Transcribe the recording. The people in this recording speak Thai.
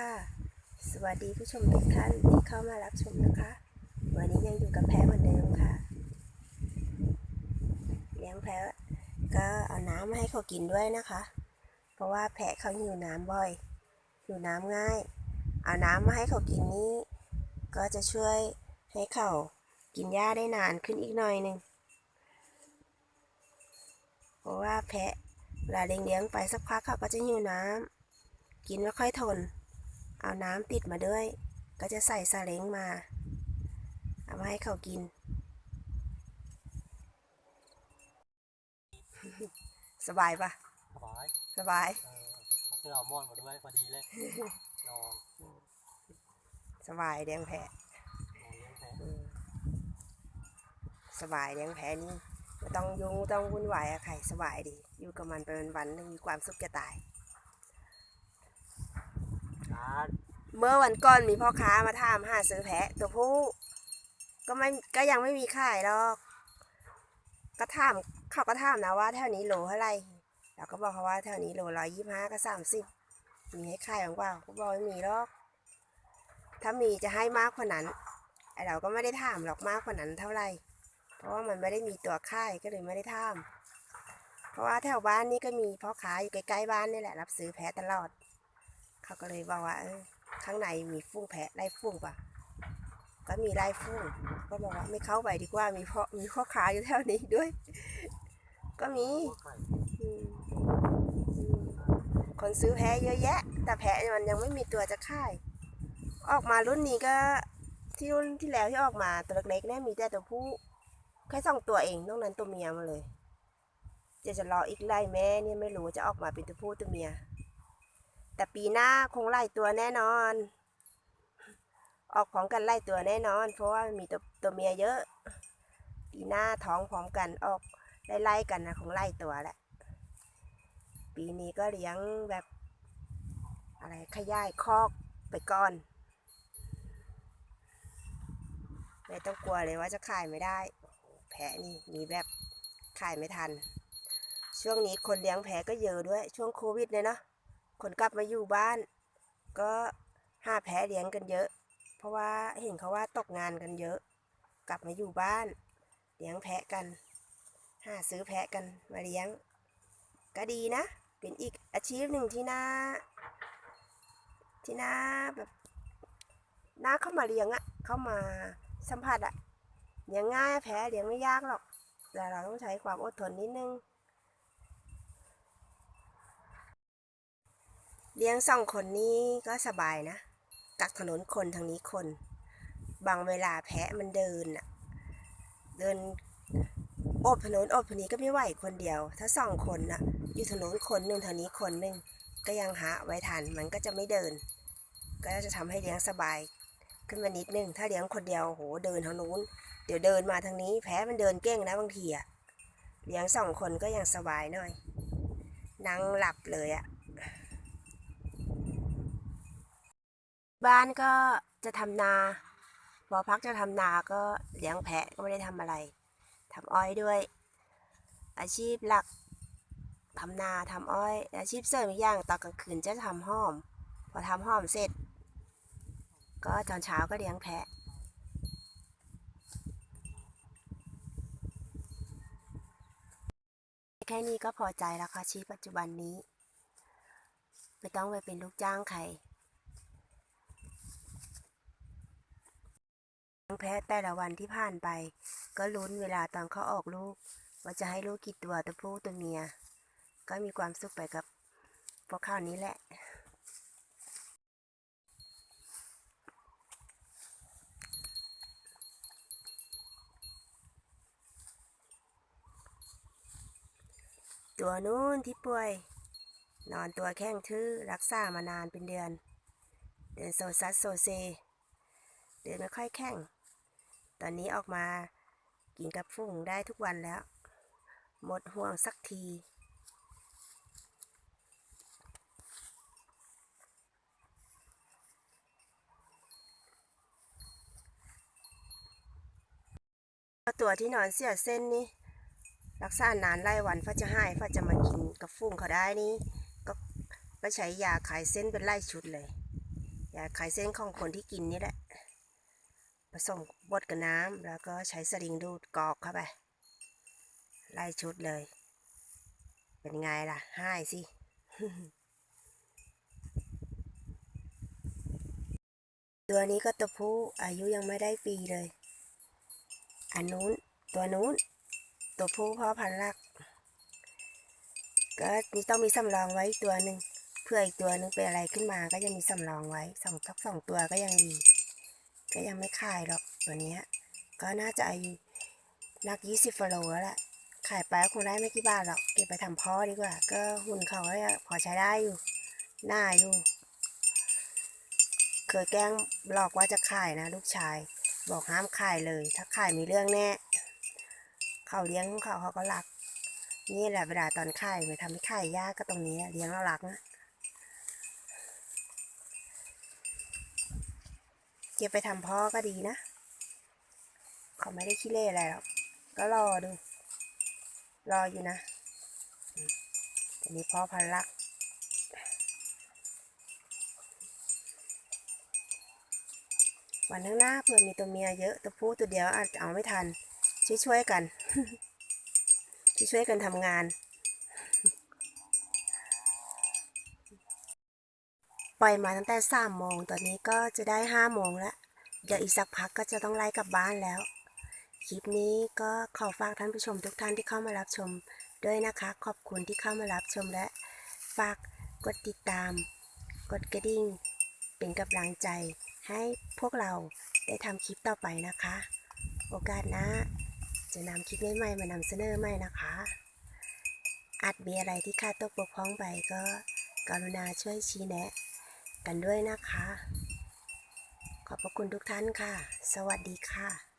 ค่ะ สวัสดีผู้ชมทุกท่านที่เข้ามารับชมนะคะ วันนี้ยังอยู่กับแพ้เหมือนเดิมค่ะ เลี้ยงแพ้ก็เอาน้ำมาให้เขากินด้วยนะคะ เพราะว่าแพะเขาหิวน้ำบ่อยหิวน้ำง่าย เอาน้ำมาให้เขากินนี้ ก็จะช่วยให้เขากินหญ้าได้นานขึ้นอีกหน่อยหนึ่งเพราะว่าแพะเวลาเลี้ยงๆไปสักพักเขาก็จะหิวน้ำกินไม่ค่อยทน เอาน้ำติดมาด้วย ก็จะใส่ซาเล้งมา เอามาให้เขากิน สบายปะสบายสบายเออเอาเสื้อเอาหมอนมาด้วยพอดีเลยนอนสบายเลี้ยงแพะนอนเลี้ยงแพะอืมสบายเลี้ยงแพะนี่ไม่ต้องยุ่งไม่ต้องวุ่นวายอะใครสบายดี อยู่กับมันไปวันๆมีความสุขจะตายอ่า เมื่อวันก่อนมีพ่อค้ามาถามหาซื้อแพะ ตัวผู้ ก็ไม่ก็ยังไม่มีขายหรอก ก็ถามเขาก็ถามนะว่าแถวนี้โลเท่าไหร่เราก็บอกเขาว่าแถวนี้โลร้อยยี่ห้าก็สามสิบมีให้ขายบ้างเปล่าเขาบอกไม่มีหรอก ถ้ามีจะให้มากกว่านั้นไอเราก็ไม่ได้ถามหรอกมากกว่านั้นเท่าไหร่ เพราะว่ามันไม่ได้มีตัวค่ายก็เลยไม่ได้ถาม เพราะว่าแถวบ้านนี่ก็มีพ่อค้าอยู่ใกล้ๆบ้านนี่แหละ รับซื้อแพะตลอด เขาก็เลยบอกว่าเออข้างในมีฟูงแพะไล่ฟูงป่ะก็มีไล่ฟูงก็บอกว่าไม่เข้าไปดีกว่ามีพ่อมีพ่อค้าอยู่แถวนี้ด้วย ก็มีคนซื้อแพะเยอะแยะ แต่แพะมันยังไม่มีตัวจะขาย ออกมารุ่นนี้ก็ที่รุ่นที่แล้วที่ออกมาตัวเล็กๆเนี่ยมีแต่ตัวผู้แค่สองตัวเองนอกนั้นตัวเมียมาเลยจะจะรออีกไล่แม่เนี่ยไม่รู้จะออกมาเป็นตัวผู้ตัวเมีย แต่ปีหน้าคงไล่ตัวแน่นอน ออกพร้อมกันไล่ตัวแน่นอน เพราะว่ามีตัวตัวเมียเยอะ ปีหน้าท้องพร้อมกันออกไล่ๆกันนะคงไล่ตัวแหละ ปีนี้ก็เลี้ยงแบบอะไรขยายคอกไปก่อนไม่ต้องกลัวเลยว่าจะขายไม่ได้ แพะนี่มีแบบขายไม่ทัน ช่วงนี้คนเลี้ยงแพะก็เยอะด้วย ช่วงโควิดเนี่ยเนาะ คนกลับมาอยู่บ้าน ก็หาแพะเลี้ยงกันเยอะ เพราะว่าเห็นเขาว่าตกงานกันเยอะ กลับมาอยู่บ้านเลี้ยงแพะกัน หาซื้อแพะกันมาเลี้ยง ก็ดีนะ เป็นอีกอาชีพหนึ่งที่น่าที่น่าแบบน่าเข้ามาเลี้ยงอะเข้ามาสัมผัสอะเลี้ยงง่ายแพะเลี้ยงไม่ยากหรอกแต่เราต้องใช้ความอดทนนิดนึง เลี้ยงสองคนนี้ก็สบายนะ กักถนนคนทางนี้คน บางเวลาแพะมันเดินอะเดินโอบถนนโอบถนนี้ก็ไม่ไหวคนเดียว ถ้าสองคนนะอยู่ถนนคนหนึ่งทางนี้คนหนึ่งก็ยังหาไว้ทันมันก็จะไม่เดิน ก็จะทำให้เลี้ยงสบาย ขึ้นมานิดนึงถ้าเลี้ยงคนเดียวโหเดินทางนู้น เดี๋ยวเดินมาทางนี้แพ้มันเดินเก่งนะบางทีอะเลี้ยงสองคนก็ยังสบายหน่อยนั่งหลับเลยอะ บ้านก็จะทำนาพอพักจะทำนาก็เลี้ยงแพะก็ไม่ได้ทำอะไรทำอ้อยด้วย อาชีพหลักทำนาทำอ้อย อาชีพเสริมอีกอย่างตอนกลางคืนจะทำห้อม พอทำห้อมเสร็จ ก็ตอนเช้าก็เลี้ยงแพะแค่นี้ก็พอใจแล้วค่ะชีวิตปัจจุบันนี้ ไม่ต้องไปเป็นลูกจ้างใคร แพะแต่ละวันที่ผ่านไป ก็ลุ้นเวลาตอนเขาออกลูก ว่าจะให้ลูกกี่ตัวตัวผู้ตัวเมีย ก็มีความสุขไปกับพวกเขานี้แหละตัวนู้นที่ป่วย นอนตัวแข้งทื่อรักษามานานเป็นเดือน เดินโซซัสโซเซ เดินไม่ค่อยแข็ง ตอนนี้ออกมากินกับฝูงได้ทุกวันแล้ว หมดห่วงสักที ตัวที่นอนเสียเส้นนี่รักษานานไล่วันฟ้าจะใหายฟ้าจะมากินกับฟุ้งเขาได้นี่ก็ก็ใช้ยาขายเส้นเป็นไล่ชุดเลยแต่ไข่เส้นของคนที่กินนี่แหละ ผสมบดกับน้ำแล้วก็ใช้สลิงดูดกอกเข้าไป ไล่ชุดเลย เป็นไงล่ะให้สิตัวนี้ก็ตัวผู้อายุยังไม่ได้ปีเลย อันนู้นตัวนู้น ตัวผู้พ่อพันธุ์ลัก ก็มีต้องมีสำรองไว้ตัวหนึ่งเพื่ออีกตัวหนึ่งเป็นอะไรขึ้นมาก็ยังมีสำรองไว้สองทักสองตัวก็ยังดี ก็ยังไม่ขายหรอกตัวนี้ก็น่าจะอายุนักยี่สิบฟโลแล้วแหละขายไปก็คงได้ไม่กี่บาทหรอกเก็บไปทำพ่อดีกว่า ก็หุ่นเขาก็พอใช้ได้อยู่ หน้าอยู่ เคยแกล้งหลอกว่าจะขายนะ ลูกชาย บอกห้ามขายเลย ถ้าขายมีเรื่องแน่ เขาเลี้ยงของเขาเขาก็รัก นี่แหละเวลาตอนขายมันทำให้ขายยากก็ตรงนี้เลี้ยงแล้วรักนะ เก็บไปทำพ่อก็ดีนะ เขาไม่ได้ขี้เล่อะไรหรอกก็รอดู รออยู่นะอันนี้พ่อพันลักวันข้างหน้าเผื่อมีตัวเมียเยอะตัวผู้ตัวเดียวอาจจะเอาไม่ทัน ช่วยๆกัน ช่วยๆกันทำงาน ปล่อยมาตั้งแต่สามโมงตอนนี้ก็จะได้ห้าโมงแล้ว เดี๋ยวอีกสักพักก็จะต้องไล่กลับบ้านแล้ว คลิปนี้ก็ขอฝากท่านผู้ชมทุกท่านที่เข้ามารับชมด้วยนะคะ ขอบคุณที่เข้ามารับชมและ ฝากกดติดตาม กดกระดิ่ง เป็นกำลังใจ ให้พวกเราได้ทำคลิปต่อไปนะคะ โอกาสหน้าจะนำคลิปใหม่ๆมานำเสนอใหม่นะคะ อาจมีอะไรที่ขาดตกบกพร่องไปก็กรุณาช่วยชี้แนะ กันด้วยนะคะ ขอบพระคุณทุกท่านค่ะ สวัสดีค่ะ